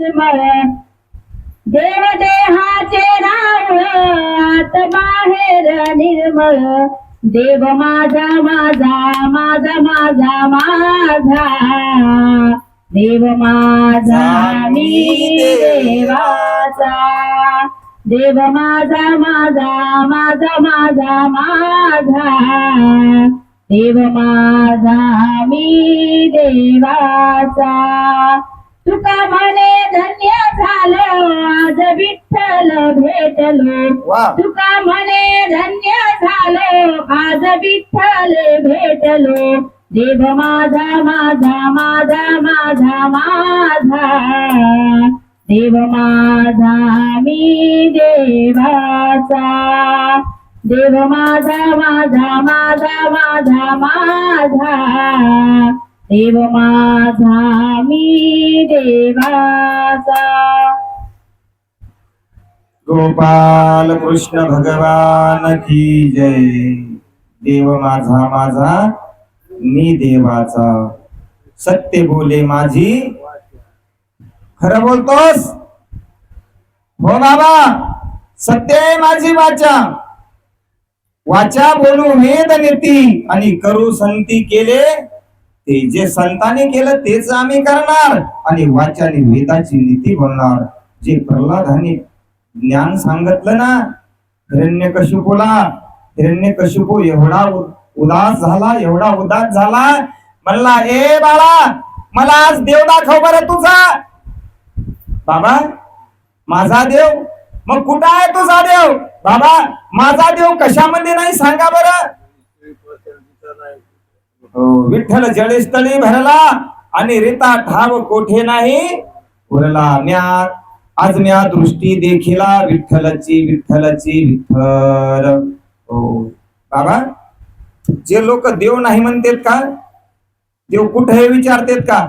निर्मळ देव देहाचे रावळ आत बाहेर निर्मळ. देव माझा माझा माझा माझा माझा. देव माझा मी देवाचा. देव माझा माझा माझा माझा माझा. देव माझा मी देवाचा. तुका म्हणे धन्य झालं आज विठ्ठल भेटलो. तुका म्हणे धन्य झालो आज विठ्ठल भेटलो. देव माझा माझा माझा माझा माझा. देव माझा मी देवाचा. देव माझा माझा माझा माझा माझा. देव माझा मी देवाचा. गोपाल कृष्ण भगवान की जय. देव माझा माझा मी देवाचा. सत्य बोले माझी. खरं बोलतोस? हो बाबा सत्य आहे माझी वाचा. वाचा बोलू वेद नीती आणि करू संती केले. ते जे संतांनी केलं तेच आम्ही करणार. आणि वाचाने वेदाची नीती बोलणार. जे प्रल्हादाने ज्ञान सांगितलं ना हिरण्य कशिपूला हिरण्य कशिपू एवढा उदास झाला एवढा उदास झाला. म्हणला ए बाळा मला आज देव दाखव बरं तुझा. बाबा माझा देव? मग कुठं आहे तुझा देव? बाबा माझा देव कशामध्ये नाही सांगा बरं. हो. विठ्ठल जळस्थळी भरला आणि रिता ठाव कोठे नाही? उरला म्या आज म्या दृष्टी देखिला विठ्ठलाची विठ्ठलाची विठ्ठल. हो. बाबा जे लोक देव नाही म्हणतात का? देव कुठे आहे विचारतात का?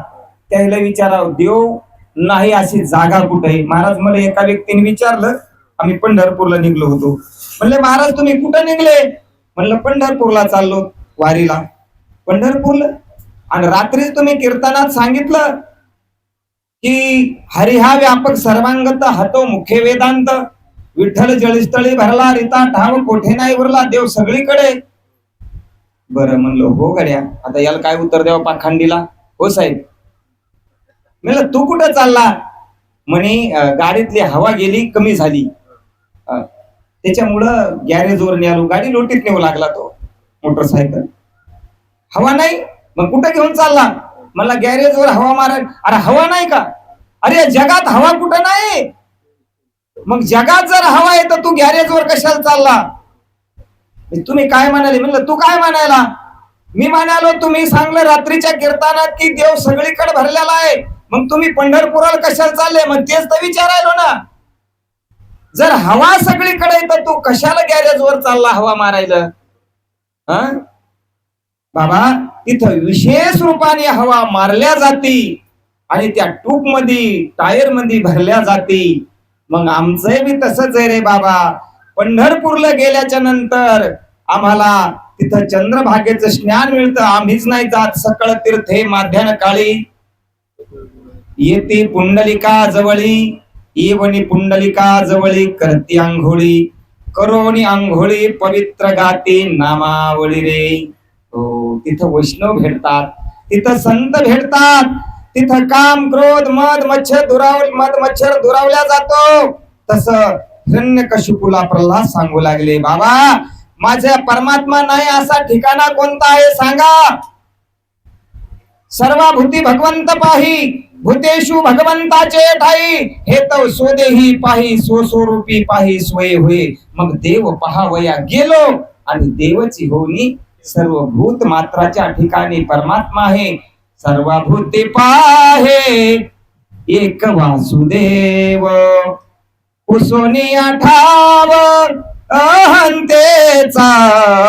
त्याला विचारा देव नाही अशी जागा कुठे? आहे महाराज मला एका व्यक्तीने विचारलं आम्ही पंढरपूरला निघलो होतो. म्हणले महाराज तुम्ही कुठं निघले? म्हणलं पंढरपूरला चाललो वारीला. पंढरपूरला. आणि रात्रीच तुम्ही कीर्तनात सांगितलं की हरिहा व्यापक सर्वांगत हातो मुख्य वेदांत. विठ्ठल जळस्थळी भरला रिता ठाव कोठे नाही उरला देव सगळीकडे. बरं म्हणलो हो गड्या आता याला काय उत्तर द्यावं पाखंडीला? हो साहेब. म्हणलं तू कुठं चालला? म्हणे गाडीतली हवा गेली कमी झाली. त्याच्यामुळं गॅरेजवर न्यालो गाडी लोटीत नेऊ लागला तो मोटरसायकल. हवा नाही मग कुठं घेऊन चालला? मला गॅरेजवर हवा मारा अरे हवा नाही का? अरे जगात हवा कुठं नाही? मग जगात जर हवा आहे तर तू गॅरेजवर कशाला चालला? तुम्ही काय म्हणाले? म्हणलं तू काय म्हणायला? मी म्हणालो तुम्ही सांगलं रात्रीच्या कीर्तनात की देव सगळीकडे भरलेला आहे. मग तुम्ही पंढरपुराला कशाला चालले? मग तेच तर विचारायलो ना. जर हवा सगळीकडे तर तू कशाला गॅरेजवर चालला हवा मारायला? हा? बाबा तिथं विशेष रूपाने हवा मारल्या जाती आणि त्या टूपमध्ये टायरमध्ये भरल्या जाते. मग आमचंही बी तसंच आहे रे बाबा. पंढरपूरला गेल्याच्यानंतर आम्हाला तिथं चंद्रभागेचं स्नान मिळतं. आम्हीच नाही जात सकळ तीर्थे माध्यान काळी. येते पुंडलिका जवळी येवणी पुंडलिका जवळी करती आंघोळी. करोनी आंघोळी पवित्र गाते नामावळी रे. हो तिथं वैष्णव भेटतात तिथं संत भेटतात तिथं काम क्रोध मध मच्छर दुराव मध मच्छर दुरावल्या जातो. तस हिरण्य कशिपूला प्रल्हाद सांगू लागले बाबा माझ्या परमात्मा नाही असा ठिकाणा कोणता आहे सांगा. सर्वाभूती भगवंत पाही भूतेषु भगवंताचे ठाई हे तव स्वदेही पाही स्वस्वरूपी पाही स्वय होय. मग देव पहावया गेलो आणि देवची होनी सर्व भूत मात्राच्या ठिकाणी परमात्मा आहे. सर्वभूते पाहे. एक वासुदेव. पुसोनी आठाव. अहंतेचा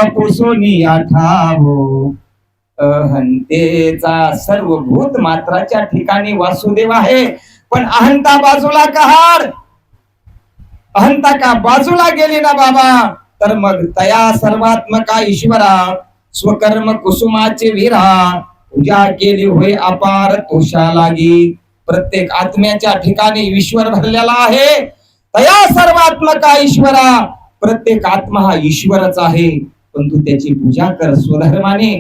पुसोनी आठाव. अहंतेचा सर्व भूत मात्राच्या ठिकाणी वासुदेव आहे. पण अहंता बाजूला कहाड अहंता का बाजूला गेली ना बाबा? तर मग तया सर्वात्मका ईश्वरा स्वकर्म कुसुमाचे वीरा. पूजा केली होय अपार तोषा लागी प्रत्येक आत्म्याच्या ठिकाणी ईश्वर भरलेला आहे. तया सर्वात्मका ईश्वरा प्रत्येक आत्मा हा ईश्वरच आहे. पण तू त्याची पूजा कर स्वधर्माने.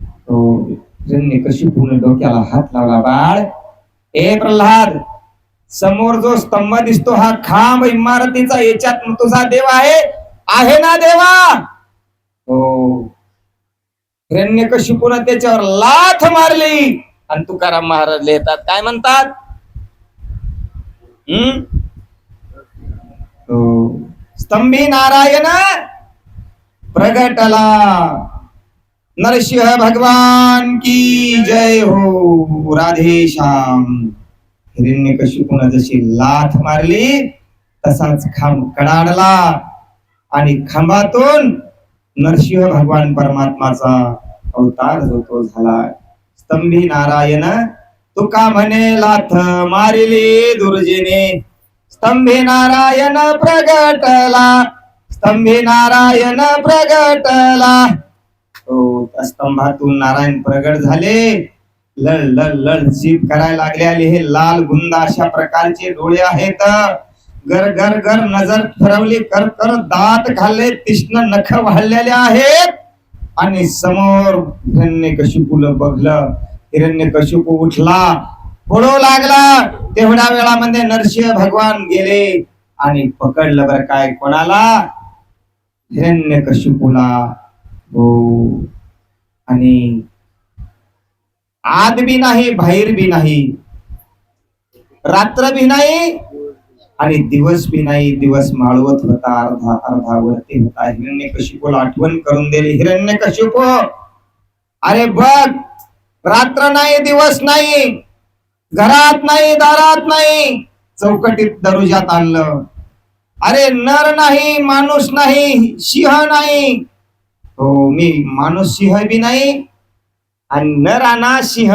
हो, कशी पूर्ण डोक्याला हात लावला बाळ. ए प्रल्हाद समोर जो स्तंभ दिसतो हा खांब इमारतीचा याच्यात तुझा देव आहे. आहे ना देवा? हो. हिरण्यकशिपून त्याच्यावर लाथ मारली. आणि तुकाराम महाराज लिहितात काय म्हणतात? हम्म? हो. स्तंभी नारायण प्रगटला. नरसिंह भगवान की जय हो राधे श्याम. हिरण्यकशिपून जशी लाथ मारली तसाच खांब कडाडला आणि खांबातून नरसिंह भगवान परमात्माचा अवतार जो तो झाला स्तंभी नारायण तुका म्हणे लाथ मारिली दुर्जेने. स्तंभी नारायण प्रगटला स्तंभी नारायण प्रगटला. तो स्तंभातून नारायण प्रगट झाले. लळ लळ लळ जीप करायला लागले आले हे लाल गुंद अशा प्रकारचे डोळे आहेत. गर गर गर नजर फिरवली कर कर दात घालले तीक्ष्ण नख वाढलेले आहेत. आणि समोर हिरण्य कशिपूला बघलं हिरण्य कशिपू उठला पळू लागला. तेवढ्या वेळामध्ये नरसिंह भगवान गेले आणि पकडलं बर काय कोणाला? हिरण्य कशिपूला हो. आणि आत बी नाही बाहेर बी नाही. रात्र बी नाही आणि दिवस बी नाही. दिवस माळवत होता अर्धा अर्धा वरती होता. हिरण्य कशिपूला आठवण करून दिली. हिरण्य कशिपू अरे बघ रात्र नाही दिवस नाही. घरात नाही दारात नाही. चौकटीत दरुजात आणलं. अरे नर नाही माणूस नाही सिंह नाही. हो मी माणूस सिंह बी नाही. आणि नराना सिंह.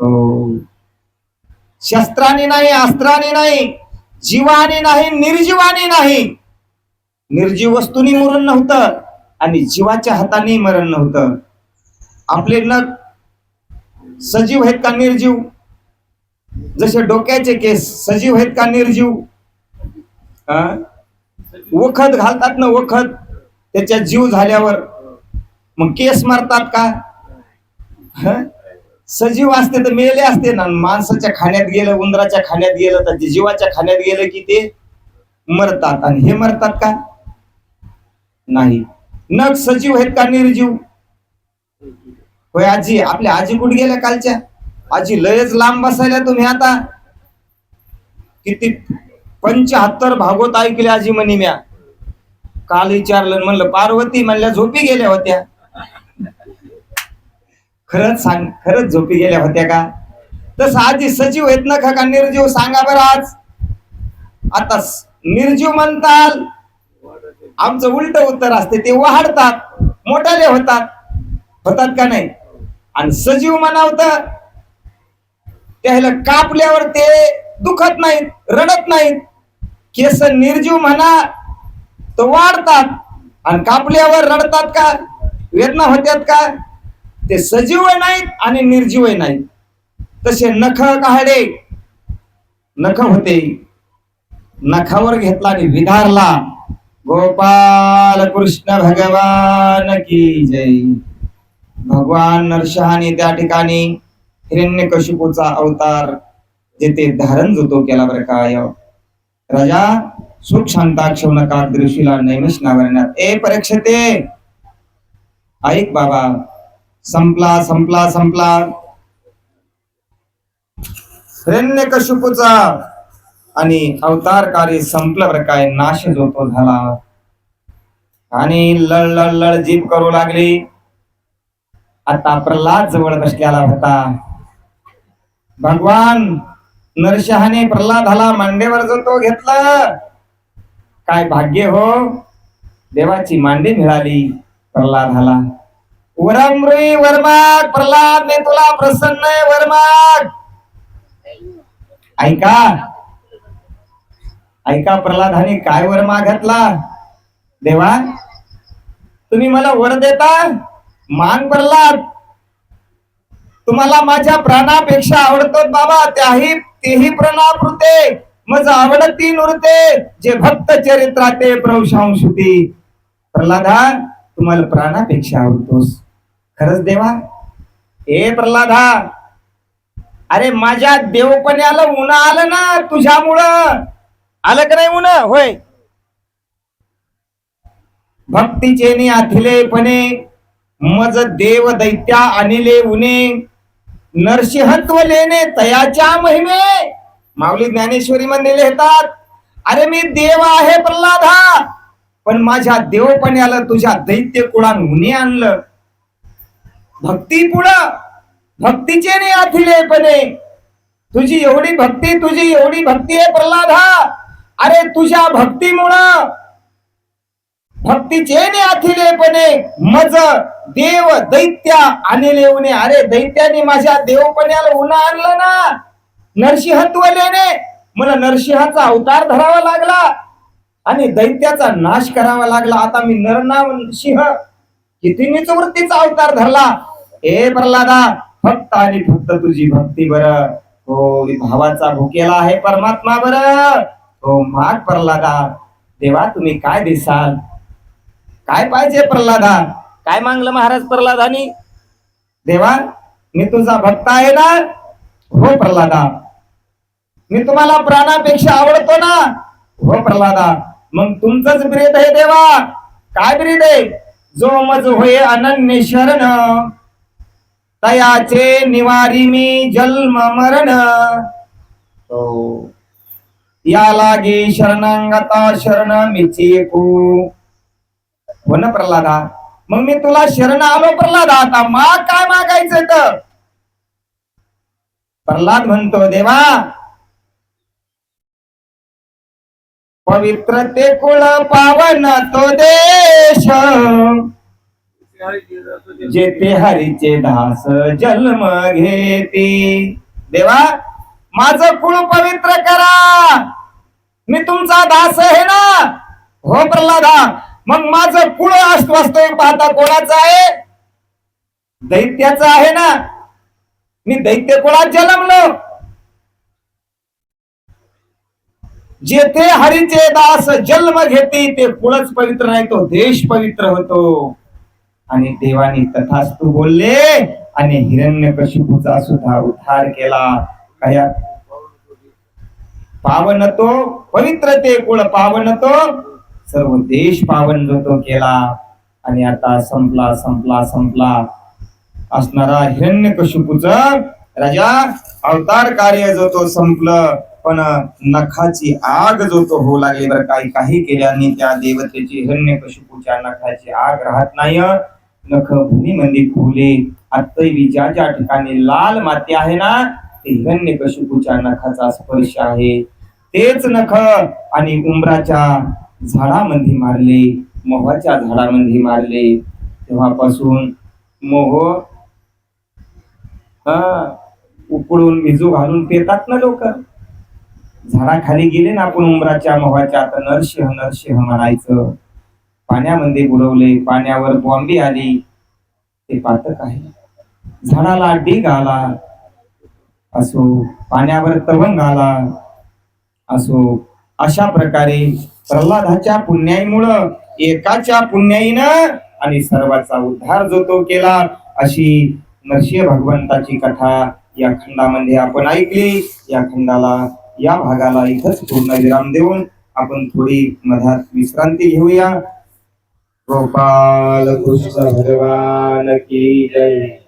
हो. शस्त्राने नाही अस्त्राने नाही जीवाने नाही निर्जीवाने नाही. निर्जीव वस्तूनी मरण नव्हतं आणि जीवाच्या हाताने मरण नव्हतं. आपले नग सजीव आहेत का निर्जीव? जसे डोक्याचे केस सजीव आहेत का निर्जीव? वखत घालतात ना वखत त्याच्यात जीव झाल्यावर. मग केस मारतात का? सजीव असते तर मेले असते ना. माणसाच्या खाण्यात गेलं उंदराच्या खाण्यात गेलं तर जीवाच्या खाण्यात गेलं की ते मरतात. आणि हे मरतात का? नाही. नग सजीव आहेत का निर्जीव? होय आजी. आपल्या आजी कुठे गेल्या कालच्या? आजी लयच लांब बसायला तुम्ही आता. किती पंचाहत्तर भागवत ऐकले आजी म्हणे म्या. काल विचारलं म्हणलं पार्वती म्हणल्या झोपी गेल्या होत्या. खरंच सांग खरंच झोपी गेल्या होत्या का? तसं आधी सजीव आहेत ना का निर्जीव? सांगा बरं आज. आता निर्जीव म्हणताल आमचं उलट उत्तर असते ते वाढतात मोठाले होतात. होतात का नाही? आणि सजीव म्हणावत त्याला कापल्यावर ते दुखत नाहीत रडत नाहीत. केस निर्जीव म्हणा तर वाढतात. आणि कापल्यावर रडतात का? वेदना होत्यात का? ते सजीव नाहीत आणि निर्जीव नाहीत. तसे नख काढे नख होते. नखावर घेतला आणि विधारला गोपाल कृष्ण भगवान की जय. भगवान नरशहाने त्या ठिकाणी हिरण्यकशिपूचा अवतार जेथे धारण जोतो केला बरं काय. राजा सुख शांता क्षौनका दृष्टीला नैमिष नावरण्यात ए परीक्षते ऐक बाबा संपला संपला संपला. हिरण्यकशिपूचा आणि अवतार कार्य संपलं बरं काय नाश जो झाला. आणि लळ लळ लळ जीप करू लागली. आता प्रल्हाद जवळ बसलेला होता. भगवान नरशहाने प्रल्हादाला मांडेवर जो तो घेतला. काय भाग्य हो? देवाची मांडी मिळाली प्रल्हादाला. वरमृई वरमाग प्रल्हाद मी तुला प्रसन्न आहे वरमाग. ऐका. ऐका प्रल्हादाने काय वर मागितला देवा तुम्ही मला वर देता? मान प्रल्हाद. तुम्हाला माझ्या प्राणापेक्षा आवडतो बाबा त्याही तेही प्रणापृते मज आवडती नृते जे भक्त चरित्राते प्रवशांशुती. प्रल्हादा तुम्हाला प्राणापेक्षा आवडतोस. खरंच देवा. हे प्रल्हादा अरे माझ्या देवपण्याला उन्हा आलं ना तुझ्यामुळं. आलं का नाही उन होय. भक्तीचे आथिलेपणे मज देव दैत्या आणले उने नरसिंहत्व लेणे तयाच्या महिमे. माऊली ज्ञानेश्वरी मध्ये लिहितात अरे मी देव आहे प्रल्हादा पण माझ्या देवपण्याला तुझ्या दैत्य कुळान उन्हे आणलं. भक्ती पुढं. भक्तीचे ने अथिलेपणे तुझी एवढी भक्ती तुझी एवढी भक्ती आहे प्रल्हादा. अरे तुझ्या भक्तीमुळं. भक्तीचे ने अथिलेपणे मज देव दैत्या आणले उणे अरे दैत्याने माझ्या देवपण्याला उन्हा आणलं ना. नरसिंह लेणे मला नरसिंहाचा अवतार धरावा लागला. आणि दैत्याचा नाश करावा लागला. आता मी नरनाम सिंह. कितीनीच वृत्तीचा अवतार धरला. हे प्रल्हादा फक्त आणि फक्त तुझी भक्ती बर. हो भावाचा भुकेला आहे परमात्मा बर. हो माग प्रल्हादा देवा तुम्ही काय दिसाल? काय पाहिजे प्रल्हादा? काय मागलं महाराज प्रल्हादानी? देवा मी तुझा भक्त आहे ना? हो प्रल्हादा. मी तुम्हाला प्राणापेक्षा आवडतो ना? हो प्रल्हादा. मग तुमचंच ब्रीद आहे देवा. काय ब्रीद आहे? जो मज होय अनन्य शरण. तयाचे निवारी मी जन्म मरण. हो. या लागे शरणांगता शरण मिची एकू. हो प्रल्हादा? मग मी तुला शरण आलो प्रल्हादा आता माग काय मागायचं तर प्रल्हाद म्हणतो देवा पवित्र ते कुळ पावन तो देश. जेथे हरीचे दास जन्म घेते. देवा माझं कुळ पवित्र करा. मी तुमचा दास आहे ना? हो प्रल्हादा मग माझं कुळ वास्तविक पाहता कोणाचं आहे? दैत्याचं आहे ना? मी दैत्य कुळात जन्मलो. जेथे हरीचे दास जन्म घेते ते कुळच पवित्र नाही तो देश पवित्र होतो. आणि देवाने तथास्तु बोलले आणि हिरण्यकशिपूचा सुद्धा उद्धार केला. काय? पावन तो पवित्र ते कुळ पावन तो. सर्व देश पावन जो तो केला. आणि आता संपला संपला संपला. असणारा हिरण्यकशिपूच राजा अवतार कार्य जो तो संपलं पण नखाची आग जो तो होऊ लागली. बरं काही काही केल्याने त्या देवतेची हिरण्यकशिपूच्या नखाची आग राहत नाही. नख भूमी मध्ये आत्तवी ज्या ज्या ठिकाणी लाल माती आहे ना ते हिरण्यकशिपूच्या नखाचा स्पर्श आहे. तेच नख आणि उंबराच्या झाडामध्ये मारले. मोहाच्या झाडामध्ये मारले. तेव्हापासून मोह हा उकडून भिजू घालून पेतात ना लोक. झाडाखाली गेले ना आपण उंबराच्या मोहाच्या. आता नरसिंह नरसिंह म्हणायचं. पाण्यामध्ये बुडवले पाण्यावर बॉम्बी आली. ते पातक आहे. झाडाला डीग आला. असो पाण्यावर तवंग आला. असो अशा प्रकारे प्रल्हादाच्या पुण्याईमुळं एकाच्या पुण्याईनं आणि सर्वाचा उद्धार जो तो केला अशी नरसिंह भगवंताची कथा या खंडामध्ये आपण ऐकली. या खंडाला या भागाला इथंच पूर्ण विराम देऊन आपण थोडी मधात विश्रांती घेऊया. गोपाल कृष्ण भगवान की जय।